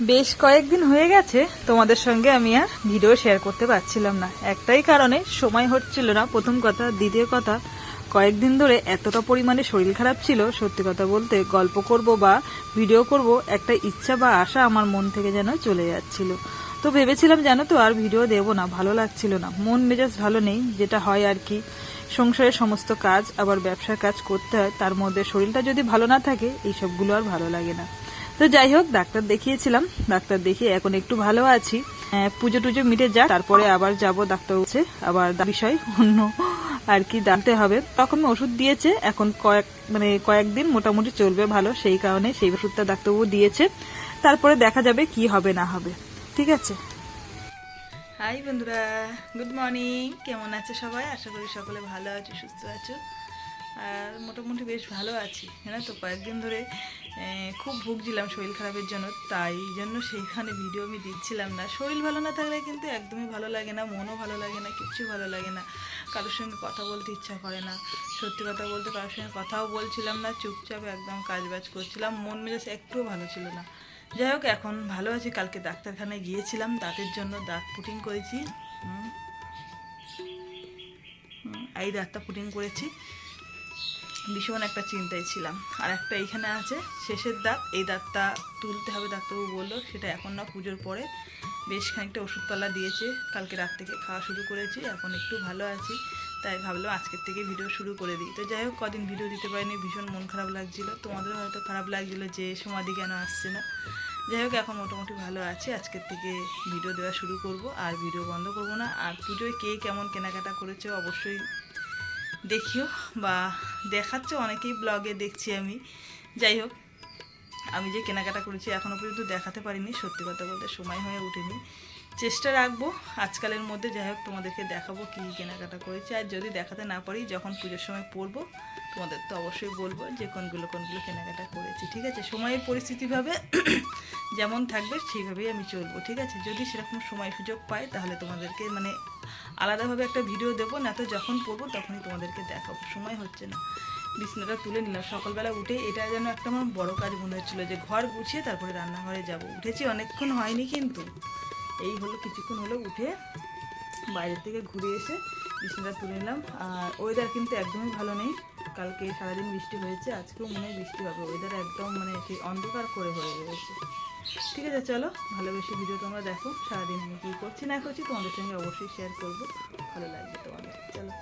বেশ কয়েকদিন হয়ে গেছে, তোমাদের সঙ্গে আমি আর ভিডিও শেয়ার করতে পারছিলাম না। একটাই কারণে সময় হচ্ছিল না, প্রথম কথা। দ্বিতীয় কথা, কয়েকদিন ধরে এতটা পরিমাণে শরীর খারাপ ছিল, সত্যি কথা বলতে গল্প করব বা ভিডিও করব, একটা ইচ্ছা বা আশা আমার মন থেকে যেন চলে যাচ্ছিল। তো ভেবেছিলাম জানো তো আর ভিডিও দেব না, ভালো লাগছিল না। মন মেজাজ ভালো নেই, যেটা হয় আর কি। সংসারের সমস্ত কাজ, আবার ব্যবসার কাজ করতে হয়, তার মধ্যে শরীরটা যদি ভালো না থাকে এইসবগুলো আর ভালো লাগে না। তো যাই হোক ডাক্তার দেখিয়েছিলাম। ডাক্তার দেখিয়ে এখন একটু ভালো আছি। আহ, পুজো টুজো মিটে যাক তারপরে আবার যাব ডাক্তার হচ্ছে আবার বিষয় অন্য আর কি জানতে হবে। তখন ওষুধ দিয়েছে এখন কয়েক মানে কয়েকদিন মোটামুটি চলবে ভালো সেই কারণে সেই ওষুধটা ডাক্তারবাবু দিয়েছে। তারপরে দেখা যাবে কি হবে না হবে। ঠিক আছে? হাই বন্ধুরা গুড মর্নিং। কেমন আছে সবাই? আশা করি সকলে ভালো আছো সুস্থ আছো। আর মোটামুটি বেশ ভালো আছি জানো তো? কয়েকদিন ধরে খুব ভুগছিলাম শরীর খারাপের জন্য, তাই জন্য সেইখানে ভিডিও আমি দিচ্ছিলাম না। শরীর ভালো না থাকলে কিন্তু একদমই ভালো লাগে না, মনও ভালো লাগে না কিচ্ছু ভালো লাগে না। কারোর সঙ্গে কথা বলতে ইচ্ছা করে না। সত্যি কথা বলতে কারোর সঙ্গে কথাও বলছিলাম না, চুপচাপ একদম কাজ বাজ করছিলাম, মন মেজাজ একটুও ভালো ছিল না। যাই হোক, এখন ভালো আছি, কালকে ডাক্তারখানায় গিয়েছিলাম, দাঁতের জন্য দাঁত পুটিং করেছি। এই দাঁতটা পুটিং করেছি। ভীষণ একটা চিন্তায় ছিলাম। আর একটা এইখানে আছে, শেষের দাঁত। এই দাঁতটা তুলতে হবে, ডাক্তারবাবু বলল। সেটা এখন না, পুজোর পরে। বেশ খানিকটা ওষুধপালা দিয়েছে। কালকে রাত থেকে খাওয়া শুরু করেছি, এখন একটু ভালো আছি। তাই ভাবলাম আজকের থেকে ভিডিও শুরু করে দিই। তো যাই হোক, কদিন ভিডিও দিতে পারিনি, ভীষণ মন খারাপ লাগছিল। তোমাদের হয়তো খারাপ লাগছিল যে সমাধি কেন আসছে না। যাই হোক, এখন মোটামুটি ভালো আছি। আজকের থেকে ভিডিও দেওয়া শুরু করব। আর ভিডিও বন্ধ করব না। আর পুজোয় কে কেমন কেনাকাটা করেছে অবশ্যই দেখিও বা দেখাচ্ছে, অনেকেই ব্লগে দেখছি আমি। যাই হোক, আমি যে কেনাকাটা করেছি এখনও পর্যন্ত দেখাতে পারিনি, সত্যি কথা বলতে সময় হয়ে ওঠেনি। চেষ্টা রাখব, আজকালের মধ্যে যাই হোক তোমাদেরকে দেখাবো কী কেনাকাটা করেছি। আর যদি দেখাতে না পারি, যখন পুজোর সময় পরবো, তোমাদের তো অবশ্যই বলব যে কোনগুলো কোনগুলো কেনাকাটা করেছি, ঠিক আছে? সময়ের পরিস্থিতিভাবে যেমন থাকবে, সেইভাবেই আমি চলবো, ঠিক আছে? যদি সেরকম সময় সুযোগ পাই, তাহলে তোমাদেরকে মানে আলাদাভাবে একটা ভিডিও দেবো, না তো যখন পড়ব তখনই তোমাদেরকে দেখাবো। সময় হচ্ছে না। বিছনাটা তুলে নিলাম। সকালবেলা উঠে এটা যেন একটা আমার বড় কাজ মনে হচ্ছিল যে ঘর গুছিয়ে তারপরে রান্নাঘরে যাব। উঠেছি অনেকক্ষণ হয়নি কিন্তু। এই হলো, কিছুক্ষণ হলো উঠে বাইরে থেকে ঘুরে এসে বিছনাটা তুলে নিলাম। আর ওয়েদার কিন্তু একদমই ভালো নেই। কালকে সারাদিন বৃষ্টি হয়েছে, আজকেও মনে হয় বৃষ্টি হবে। ওয়েদার একদম মানে সেই অন্ধকার করে হয়ে রয়েছে ঠিক আছে, চলো। ভালোবেসে ভিডিও তোমরা দেখো। সারাদিন আমি কী করছি না করছি তোমাদের সঙ্গে অবশ্যই শেয়ার করব। ভালো লাগবে তোমাদের। চলো।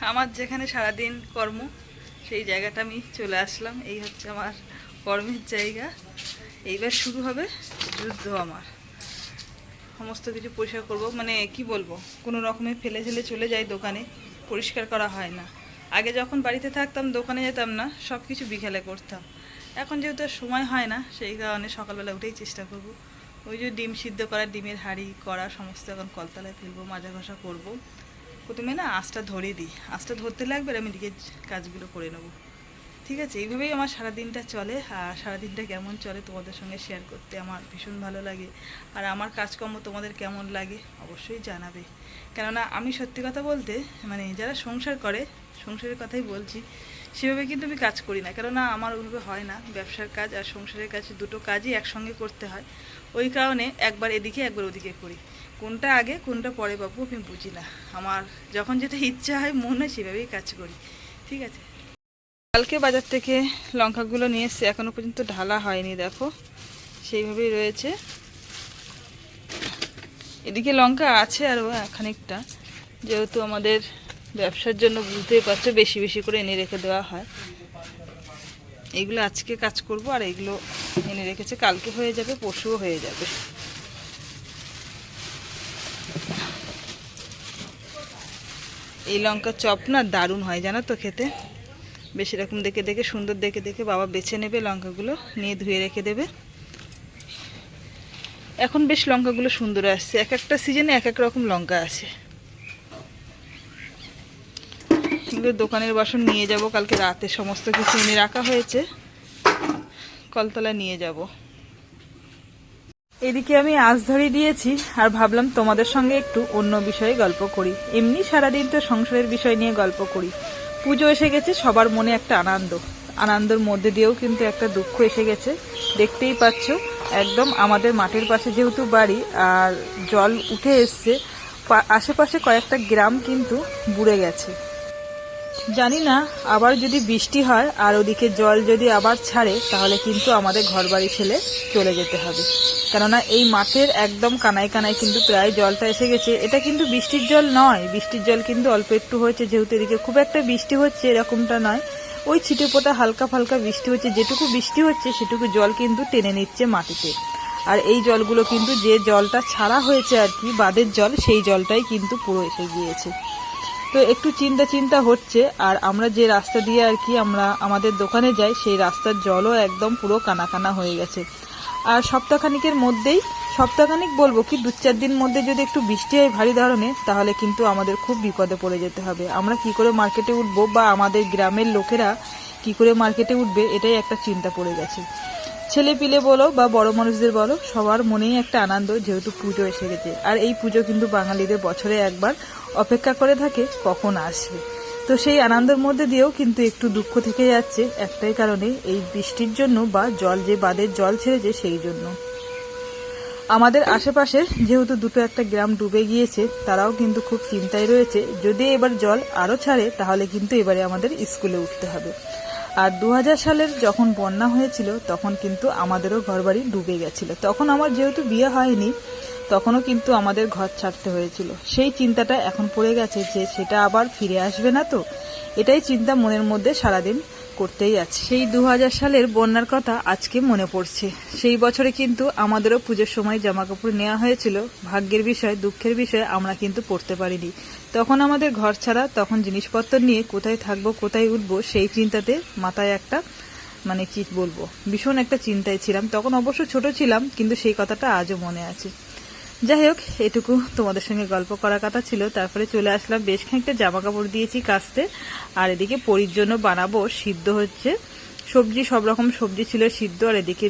আমার যেখানে সারাদিন কর্ম, সেই জায়গাটা আমি চলে আসলাম। এই হচ্ছে আমার কর্মের জায়গা। এইবার শুরু হবে যুদ্ধ আমার। সমস্ত কিছু পরিষ্কার করব। মানে কি বলব? কোনো রকমে ফেলে ফেলে চলে যাই দোকানে। পরিষ্কার করা হয় না। আগে যখন বাড়িতে থাকতাম, দোকানে যেতাম না সব কিছু বিকেলে করতাম। এখন যেহেতু সময় হয় না, সেই কারণে সকালবেলা উঠেই চেষ্টা করব। ওই যে ডিম সিদ্ধ করা, ডিমের হাঁড়ি করা, সমস্ত এখন কলতলায় ফেলব, মাজা ঘষা করব। প্রথমে না আঁচটা ধরে দিই। আঁচটা ধরতে লাগবে আর আমি দিকে কাজগুলো করে নেব। ঠিক আছে, এইভাবেই আমার সারাদিনটা চলে। আর সারাদিনটা কেমন চলে তোমাদের সঙ্গে শেয়ার করতে আমার ভীষণ ভালো লাগে। আর আমার কাজকর্ম তোমাদের কেমন লাগে অবশ্যই জানাবে। কেননা আমি সত্যি কথা বলতে মানে যারা সংসার করে, সংসারের কথাই বলছি, সেভাবে কিন্তু আমি কাজ করি না। কেননা আমার ওইভাবে হয় না ব্যবসার কাজ আর সংসারের কাজ, দুটো কাজই একসঙ্গে করতে হয়। ওই কারণে একবার এদিকে, একবার ওদিকে করি। কোনটা আগে, কোনটা পরে বাবু আমি বুঝি না। আমার যখন যেটা ইচ্ছা হয় মনে হয় সেভাবেই কাজ করি। ঠিক আছে? কালকে বাজার থেকে লঙ্কাগুলো নিয়ে এসছে, এখনও পর্যন্ত ঢালা হয়নি, দেখো। সেইভাবেই রয়েছে। এদিকে লঙ্কা আছে আরও খানিকটা, যেহেতু আমাদের ব্যবসার জন্য বুঝতেই পারছ, বেশি বেশি করে এনে রেখে দেওয়া হয়। এগুলো আজকে কাজ করব, আর এগুলো এনে রেখেছে, কালকে হয়ে যাবে, পরশুও হয়ে যাবে। এই লঙ্কা চপ না দারুণ হয়, জানো তো খেতে? বেশ এরকম দেখে দেখে, সুন্দর দেখে দেখে বাবা বেছে নেবে লঙ্কাগুলো, নিয়ে ধুয়ে রেখে দেবে। এখন বেশ লঙ্কাগুলো সুন্দর আসছে। এক একটা সিজনে এক এক রকম লঙ্কা আছে। দোকানের বাসন নিয়ে যাব, কালকে রাতে সমস্ত কিছু এনে রাখা হয়েছে। কলতলা নিয়ে যাব। এদিকে আমি আজ ধরে দিয়েছি, আর ভাবলাম তোমাদের সঙ্গে একটু অন্য বিষয়ে গল্প করি। এমনি সারাদিন তো সংসারের বিষয় নিয়ে গল্প করি। পুজো এসে গেছে, সবার মনে একটা আনন্দ। আনন্দের মধ্যে দিয়েও কিন্তু একটা দুঃখ এসে গেছে। দেখতেই পাচ্ছ, একদম আমাদের মাঠের পাশে যেহেতু বাড়ি, আর জল উঠে এসছে আশেপাশে কয়েকটা গ্রাম কিন্তু বুড়ে গেছে। জানি না, আবার যদি বৃষ্টি হয়, আর ওদিকে জল যদি আবার ছাড়ে, তাহলে কিন্তু আমাদের ঘর বাড়ি ফেলে চলে যেতে হবে। কেননা এই মাঠের একদম কানায় কানায় কিন্তু প্রায় জলটা এসে গেছে। এটা কিন্তু বৃষ্টির জল নয়। বৃষ্টির জল কিন্তু অল্প একটু হয়েছে, যেহেতু এদিকে খুব একটা বৃষ্টি হচ্ছে এরকমটা নয়। ওই ছিটে পোটা হালকা ফালকা বৃষ্টি হচ্ছে, যেটুকু বৃষ্টি হচ্ছে সেটুকু জল কিন্তু টেনে নিচ্ছে মাটিতে। আর এই জলগুলো কিন্তু যে জলটা ছাড়া হয়েছে আর কি বাদের জল, সেই জলটাই কিন্তু পুরো এসে গিয়েছে। তো একটু চিন্তা চিন্তা হচ্ছে, আর আমরা যে রাস্তা দিয়ে আর কি আমরা আমাদের দোকানে যাই, সেই রাস্তার জলও একদম পুরো কানা কানা হয়ে গেছে। সপ্তাহখানিকের মধ্যেই, সপ্তাহখানিক বলব কি, দু চার দিন মধ্যে যদি একটু বৃষ্টি হয় ভারী ধরনের, তাহলে কিন্তু আমাদের খুব বিপদে পড়ে যেতে হবে। আমরা কি করে মার্কেটে উঠবো বা আমাদের গ্রামের লোকেরা কি করে মার্কেটে উঠবে, এটাই একটা চিন্তা পড়ে গেছে। ছেলে পিলে বলো বা বড় মানুষদের বলো, সবার মনেই একটা আনন্দ যেহেতু পুজো এসে গেছে। আর এই পুজো কিন্তু বাঙালিদের বছরে একবার অপেক্ষা করে থাকে, কখন আসবে। তো সেই আনন্দের মধ্যে দিয়েও কিন্তু একটু দুঃখ থেকে যাচ্ছে একটাই কারণে এই বৃষ্টির জন্য বা জল যে বাদের জল ছেড়েছে সেই জন্য। আমাদের আশেপাশে যেহেতু দুটো একটা গ্রাম ডুবে গিয়েছে, তারাও কিন্তু খুব চিন্তায় রয়েছে, যদি এবার জল আরও ছাড়ে তাহলে কিন্তু এবারে আমাদের স্কুলে উঠতে হবে। আর দু হাজার সালের যখন বন্যা হয়েছিল, তখন কিন্তু আমাদেরও ঘরবাড়ি ডুবে গেছিল। তখন আমার যেহেতু বিয়ে হয়নি, তখনও কিন্তু আমাদের ঘর ছাড়তে হয়েছিল। সেই চিন্তাটা এখন পড়ে গেছে যে সেটা আবার ফিরে আসবে না তো? এটাই চিন্তা মনের মধ্যে সারাদিন করতেই আছে। সেই দু হাজার সালের বন্যার কথা আজকে মনে পড়ছে। সেই বছরে কিন্তু আমাদেরও পুজোর সময় জামা কাপড় নেওয়া হয়েছিল। ভাগ্যের বিষয়, দুঃখের বিষয় আমরা কিন্তু পড়তে পারিনি। তখন আমাদের ঘর ছাড়া তখন জিনিসপত্র নিয়ে কোথায় থাকব, কোথায় উঠবো, সেই চিন্তাতে মাথায় একটা মানে কি বলব, ভীষণ একটা চিন্তায় ছিলাম। তখন অবশ্য ছোট ছিলাম, কিন্তু সেই কথাটা আজও মনে আছে। যাই হোক এটুকু তোমাদের সঙ্গে গল্প করার কথা ছিল। তারপরে চলে আসলাম, বেশ খানিকটা জামা কাপড় দিয়েছি কাস্তে। আর এদিকে পরির জন্য বানাবো সিদ্ধ হচ্ছে। সবজি, সব রকম সবজি ছিল সিদ্ধ। আর এদিকে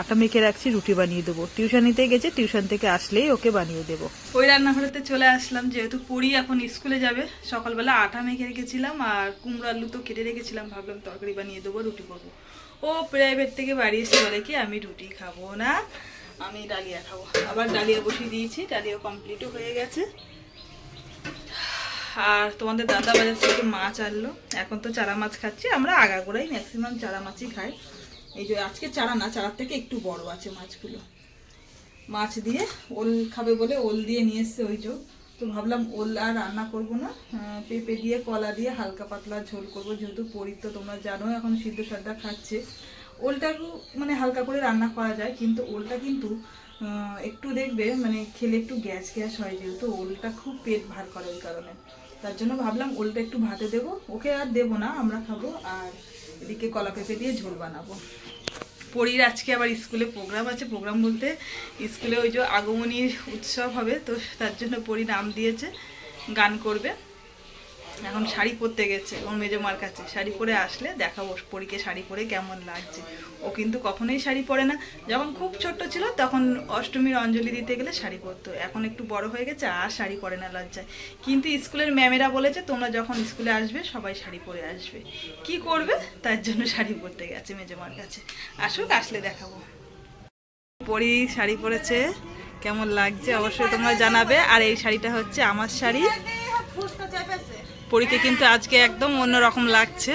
আটা মেখে রাখছি, রুটি বানিয়ে দেবো। টিউশনিতে গেছে, টিউশন থেকে আসলেই ওকে বানিয়ে দেবো। ওই রান্নাঘরেতে চলে আসলাম, যেহেতু পড়ি এখন স্কুলে যাবে, সকালবেলা আটা মেখে রেখেছিলাম আর কুমড়ো আলু তো কেটে রেখেছিলাম, ভাবলাম তরকারি বানিয়ে দেবো, রুটি করব ও প্রাইভেট থেকে বাড়ি এসে বলে কি, আমি রুটি খাব না। আমি ডালিয়া খাব। আবার ডালিয়া বসিয়ে দিয়েছি, ডালিয়া কমপ্লিটও হয়ে গেছে। আর তোমাদের দাদা বাজার থেকে মাছ আনলো। এখন তো চারা মাছ খাচ্ছি, আমরা আগাগোড়াই ম্যাক্সিমাম চারা মাছই খাই। এই যে আজকে চারা না, চারার থেকে একটু বড় আছে মাছগুলো। মাছ দিয়ে ওল খাবে বলে ওল দিয়ে নিয়ে এসছে ওই যে। তো ভাবলাম ওল আর রান্না করব না পেঁপে দিয়ে, কলা দিয়ে, হালকা পাতলা ঝোল করব। যেহেতু পরি তো তোমরা জানো এখন সিদ্ধ সাদ্দা খাচ্ছে। ওলটা একটু মানে হালকা করে রান্না করা যায়, কিন্তু ওলটা কিন্তু একটু দেখবে মানে খেলে একটু গ্যাস গ্যাস হয় যেহেতু ওলটা খুব পেট ভার করে ওই কারণে। তার জন্য ভাবলাম ওলটা একটু ভাতে দেবো, ওকে আর দেবো না, আমরা খাব আর এদিকে কলা পেঁপে দিয়ে ঝোল বানাবো। পরীর আজকে আবার স্কুলে প্রোগ্রাম আছে, প্রোগ্রাম বলতে স্কুলে ওই যে আগমনীর উৎসব হবে, তো তার জন্য পরী নাম দিয়েছে, গান করবে। এখন শাড়ি পরতে গেছে ওর মেজো মার কাছে। শাড়ি পরে আসলে দেখাবো পরীকে শাড়ি পরে কেমন লাগছে। ও কিন্তু কখনোই শাড়ি পরে না। যখন খুব ছোট্ট ছিল, তখন অষ্টমীর অঞ্জলি দিতে গেলে শাড়ি পরতো। এখন একটু বড় হয়ে গেছে, আর শাড়ি পরে না লজ্জায়। কিন্তু স্কুলের ম্যামেরা বলেছে, তোমরা যখন স্কুলে আসবে, সবাই শাড়ি পরে আসবে। কি করবে? তার জন্য শাড়ি পরতে গেছে মেজো মার কাছে। আসুক, আসলে দেখাবো। পরি শাড়ি পরেছে, কেমন লাগছে? অবশ্যই তোমরা জানাবে। আর এই শাড়িটা হচ্ছে আমার শাড়ি। পরীকে কিন্তু আজকে একদম অন্যরকম লাগছে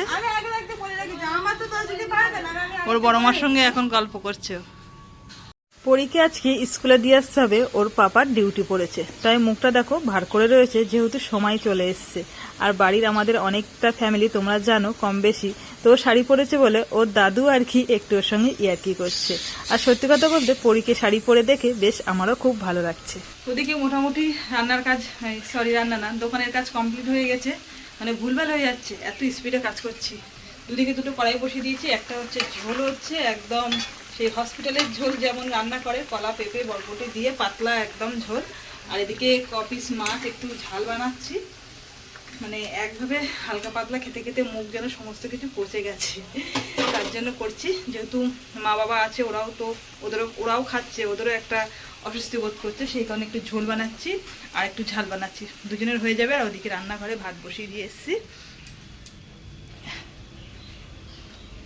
ওর বড় মার সঙ্গে এখন গল্প করছে। পরীকে আজকে স্কুলে দিয়ে আসতে হবে, ওর পাপার ডিউটি পড়েছে। তাই মুখটা দেখো, ভার করে রয়েছে, যেহেতু সময় চলে এসছে। আর বাড়ির আমাদের অনেকটা ফ্যামিলি তোমরা জানো, কম বেশি। তো শাড়ি পরেছে বলে ওর দাদু আর কি একটু ওর সঙ্গে ইয়ার্কি করছে। আর সত্যি কথা বলতে, পরীকে শাড়ি পরে দেখে বেশ আমারও খুব ভালো লাগছে। ওদিকে মোটামুটি রান্নার কাজ সরি রান্না না, দোকানের কাজ কমপ্লিট হয়ে গেছে। মানে ভুলভাল হয়ে যাচ্ছে, এত স্পিডে কাজ করছি। দুদিকে দুটো কড়াই বসিয়ে দিয়েছি, একটা হচ্ছে ঝোল হচ্ছে, একদম সেই হসপিটালের ঝোল যেমন রান্না করে, কলা, পেঁপে, বরবটি দিয়ে পাতলা একদম ঝোল। আর এদিকে কপিস, মাছ, একটু ঝাল বানাচ্ছি। মানে একভাবে হালকা পাতলা খেতে খেতে মুখ যেন সমস্ত কিছু পচে গেছে। তার জন্য করছি। যেহেতু মা বাবা আছে, ওরাও তো, ওদেরও, ওরাও খাচ্ছে, ওদেরও একটা অস্বস্তি বোধ করছে। সেই কারণে একটু ঝোল বানাচ্ছি আর একটু ঝাল বানাচ্ছি। দুজনের হয়ে যাবে আর ওদিকে রান্নাঘরে ভাত বসিয়ে দিয়ে এসেছি।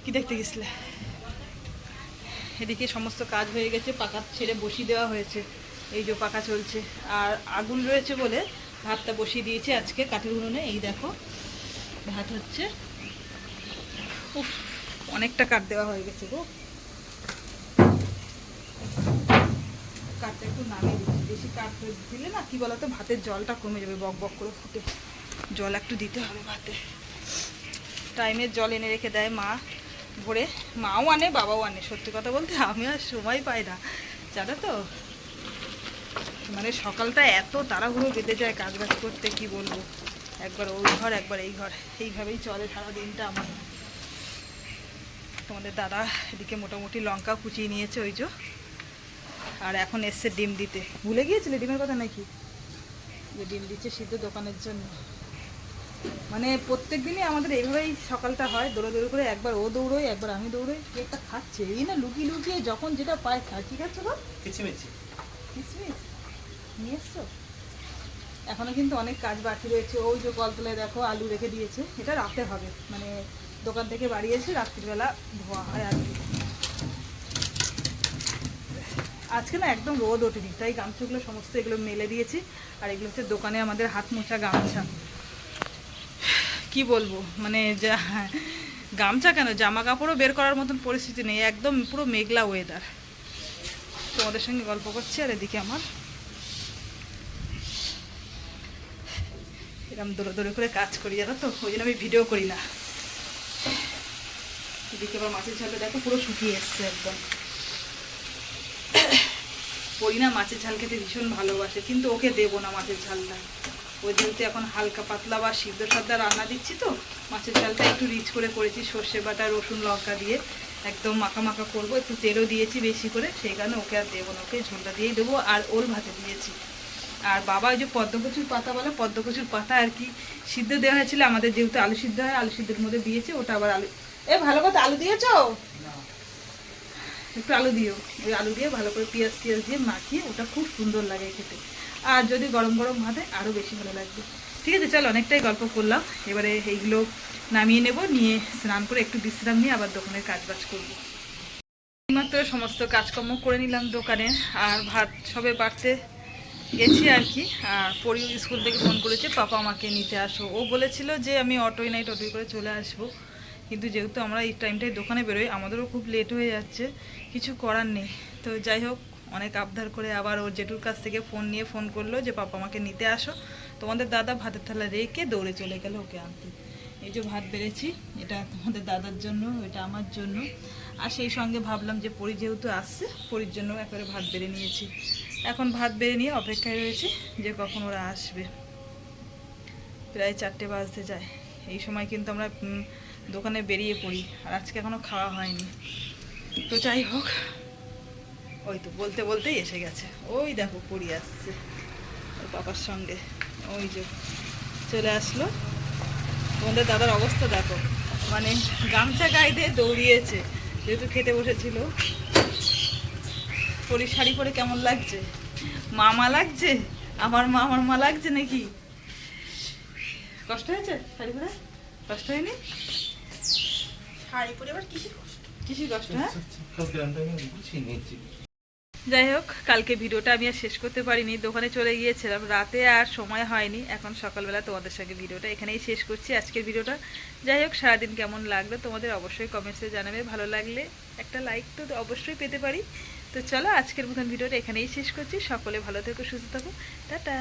কি দেখতে গেছিলে? এদিকে সমস্ত কাজ হয়ে গেছে পাকা ছেড়ে বসিয়ে দেওয়া হয়েছে। এই যে পাকা চলছে। আর আগুন রয়েছে বলে ভাতটা বসিয়ে দিয়েছে আজকে কাঠের উনুনে। এই দেখো, ভাত হচ্ছে। উফ, অনেকটা কাঠ দেওয়া হয়ে গেছে গো। কাঠটা একটু নামিয়ে দিচ্ছি। বেশি কাঠ দিলে না, কি বলতো, ভাতের জলটা কমে যাবে, বক বক করে ফুটে। জল একটু দিতে হবে ভাতে। টাইমের জল এনে রেখে দেয় মা। ভোরে মাও আনে, বাবাও আনে। সত্যি কথা বলতে আমি আর সময় পাই না। জানো তো? মানে সকালটা এত তাড়াহুড়ো বেঁধে যায় কাজ বাজ করতে, কি বলব? একবার ওই ঘর, একবার এই ঘর। এইভাবেই চলে সারা দিনটা আমার। তোমাদের দাদা এদিকে মোটামুটি লঙ্কা কুচিয়ে নিয়েছে ওই যে। আর এখন এসছে ডিম দিতে। ভুলে গিয়েছিলে ডিমের কথা নাকি? যে ডিম দিচ্ছে সিদ্ধ দোকানের জন্য। মানে প্রত্যেক দিনই আমাদের এইভাবেই সকালটা হয় দৌড়ে করে একবার ও দৌড়োয় একবার আমি দৌড়োই কে একটা খাচ্ছে এই না লুকিয়ে লুকিয়ে যখন যেটা পায় খায় ঠিক আছে গো? কিচিমিচি। কিসমিস নিয়ে এসছো? এখনও কিন্তু অনেক কাজ বাকি রয়েছে ওই যে কলতলায় দেখো আলু রেখে দিয়েছে এটা রাতে হবে মানে দোকান থেকে বাড়ি এসে রাত্রিবেলা ধোয়া হয় আর কি। আজকে না একদম রোদ ওঠেনি তাই গামছাগুলো সমস্ত এগুলো মেলে দিয়েছি আর এগুলো হচ্ছে দোকানে আমাদের হাত মোছা গামছা। কি বলব? মানে যা, গামছা কেন? জামা কাপড়ও বের করার মতন পরিস্থিতি নেই, একদম পুরো মেঘলা ওয়েদার তোমাদের সঙ্গে গল্প করছি আর এদিকে আমার। এরকম দৌড়ে দৌড়ে করে কাজ করি, জানো তো? ওই জন্য আমি ভিডিও করি না। এদিকে আবার মাছের ঝালটা দেখো, পুরো শুকিয়ে এসছে একদম। করি না, মাছের ঝাল খেতে ভীষণ ভালোবাসে, কিন্তু ওকে দেবো না মাছের ঝালটা। ওই যেহেতু এখন হালকা পাতলা বা সিদ্ধ সাদ্দা রান্না দিচ্ছি তো। মাছের চালটা একটু রিচ করে করেছি সর্ষে বাটা রসুন লঙ্কা দিয়ে একদম মাখা মাখা করব। একটু তেলও দিয়েছি বেশি করে সেই কারণে ওকে আর দেবো না। ওকে ঝোলটা দিয়েই দেবো আর ওল ভাতে দিয়েছি। আর বাবা ওই যে পদ্মকচুর পাতা বলে পদ্মকচুর পাতা আর কি সিদ্ধ দেওয়া হয়েছিল। আমাদের যেহেতু আলু সিদ্ধ হয় আলু সিদ্ধের মধ্যে দিয়েছে ওটা আবার আলু এ ভালো কথা আলু দিয়েছ? একটু আলু দিও। ওই আলু দিয়ে ভালো করে পেঁয়াজ টিয়াজ দিয়ে মাখিয়ে ওটা খুব সুন্দর লাগে খেতে। আর যদি গরম গরম ভাতে আরও বেশি ভালো লাগবে। ঠিক আছে, চল অনেকটাই গল্প করলাম। এবারে এইগুলো নামিয়ে নেব, নিয়ে স্নান করে একটু বিশ্রাম নিয়ে আবার দোকানের কাজ বাজ করব। মাত্র সমস্ত কাজকর্ম করে নিলাম দোকানে, আর ভাত সবে বাড়তে গেছি আর কি। আর পরি স্কুল থেকে ফোন করেছে, পাপা আমাকে নিতে আসো। ও বলেছিল যে আমি অটোই নাইট অটোই করে চলে আসব। কিন্তু যেহেতু আমরা এই টাইমটায় দোকানে বেরোই, আমাদেরও খুব লেট হয়ে যাচ্ছে, কিছু করার নেই। তো যাই হোক অনেক আবদার করে আবার ওর জেঠুর কাছ থেকে ফোন নিয়ে ফোন করল যে, পাপা, আমাকে নিতে আসো। তোমাদের দাদা ভাতের থালা রেখে দৌড়ে চলে গেল ওকে আনতে। এই যে ভাত বেড়েছি, এটা তোমাদের দাদার জন্য, এটা আমার জন্য। আর সেই সঙ্গে ভাবলাম যে, পরি যেহেতু আসছে, পরির জন্য একবারে ভাত বেড়ে নিয়েছি। এখন ভাত বেড়ে নিয়ে অপেক্ষায় রয়েছি যে, কখন ওরা আসবে। প্রায় চারটে বাজতে যায়। এই সময় কিন্তু আমরা দোকানে বেরিয়ে পড়ি। আর আজকে এখনও খাওয়া হয়নি। তো যাই হোক ওই তো বলতে বলতেই এসে গেছে। ওই দেখো পড়ি আসছে ওর বাবার সঙ্গে। ওই যে চলে আসলো। তোমাদের দাদার অবস্থা দেখো। মানে গামছা গায়ে দিয়ে দৌড়িয়েছে যেহেতু খেতে বসেছিল। পরি শাড়ি পরে কেমন লাগছে? মামা লাগছে? আমার মা আমার মা লাগছে নাকি? কষ্ট হয়েছে শাড়ি পরে? কষ্ট হয়নি? শাড়ি পরে আবার কিসের কষ্ট? কিছু কষ্ট হ্যাঁ? যাই হোক, কালকে ভিডিওটা আমি আর শেষ করতে পারিনি। দোকানে চলে গিয়েছিলাম, রাতে আর সময় হয়নি। এখন সকালবেলা তোমাদের সঙ্গে ভিডিওটা এখানেই শেষ করছি আজকের ভিডিওটা। যাই হোক, সারাদিন কেমন লাগল তোমাদের অবশ্যই কমেন্টসে জানাবে। ভালো লাগলে একটা লাইক তো অবশ্যই পেতে পারি। তো চলো, আজকের মতন ভিডিওটা এখানেই শেষ করছি। সকলে ভালো থেকো, সুস্থ থাকো। টাটা।